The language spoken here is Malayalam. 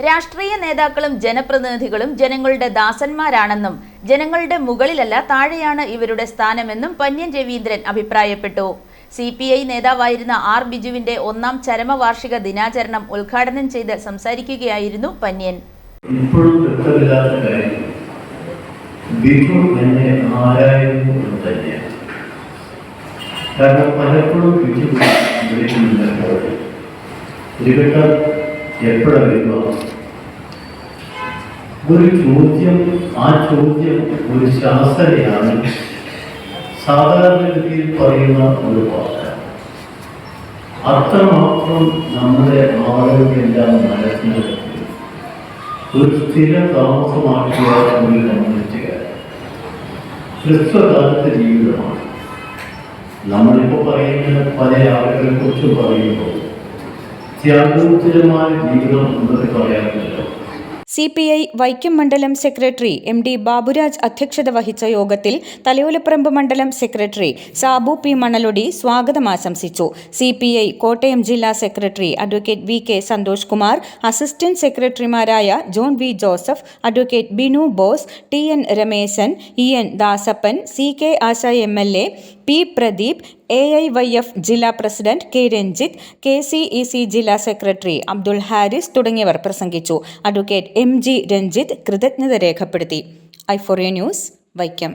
രാഷ്ട്രീയ നേതാക്കളും ജനപ്രതിനിധികളും ജനങ്ങളുടെ ദാസന്മാരാണെന്നും ജനങ്ങളുടെ മുകളിലല്ല താഴെയാണ് ഇവരുടെ സ്ഥാനമെന്നും പന്യൻ രവീന്ദ്രൻ അഭിപ്രായപ്പെട്ടു. സി പി ഐ നേതാവായിരുന്ന ആർ ബിജുവിന്റെ ഒന്നാം ചരമവാർഷിക ദിനാചരണം ഉദ്ഘാടനം ചെയ്ത് സംസാരിക്കുകയായിരുന്നു പന്യൻ ഇപ്പോഴും കാരണം പലപ്പോഴും ബിജു വിളിക്കുന്നുണ്ട് എപ്പോഴാ വരിക? ഒരു ചോദ്യം ആ ചോദ്യം ഒരു ശാസ്ത്രയാണ്. സാധാരണഗതിയിൽ പറയുന്ന ഒരു വാക്ക്. അത്രമാത്രം നമ്മുടെ ആളുകളെല്ലാം മനസ്സിലാക്കി ഒരു സ്ഥിര താമസമാക്കിയ ഒരു കമ്മ്യൂണിറ്റിക്കാരൻ ഹ്രസ്വകാലത്തെ ജീവിതമാണ്. നമ്മളിപ്പോൾ പറയുന്ന പല ആളുകളെ കുറിച്ച് പറയുമ്പോൾ ത്യാഗോത്തരമായ ജീവിതം എന്നൊക്കെ പറയാറുണ്ടല്ലോ സി പി ഐ വൈക്കം മണ്ഡലം സെക്രട്ടറി എം ഡി ബാബുരാജ് അധ്യക്ഷത വഹിച്ച യോഗത്തിൽ തലയോലപ്പറമ്പ് മണ്ഡലം സെക്രട്ടറി സാബു പി മണലൊടി സ്വാഗതം ആശംസിച്ചു. സി പി ഐ കോട്ടയം ജില്ലാ secretary advocate V K Santhosh Kumar assistant സെക്രട്ടറിമാരായ John V Joseph advocate Binu Bose T N Rameshan E N Dasappan C K Asha M L A P Pradeep A I Y F ജില്ലാ president K Ranjith K C E C ജില്ലാ സെക്രട്ടറി അബ്ദുൾ ഹാരിസ് തുടങ്ങിയവർ പ്രസംഗിച്ചു. അഡ്വക്കേറ്റ് എം ജി രഞ്ജിത്ത് കൃതജ്ഞത രേഖപ്പെടുത്തി. I news Vaikom.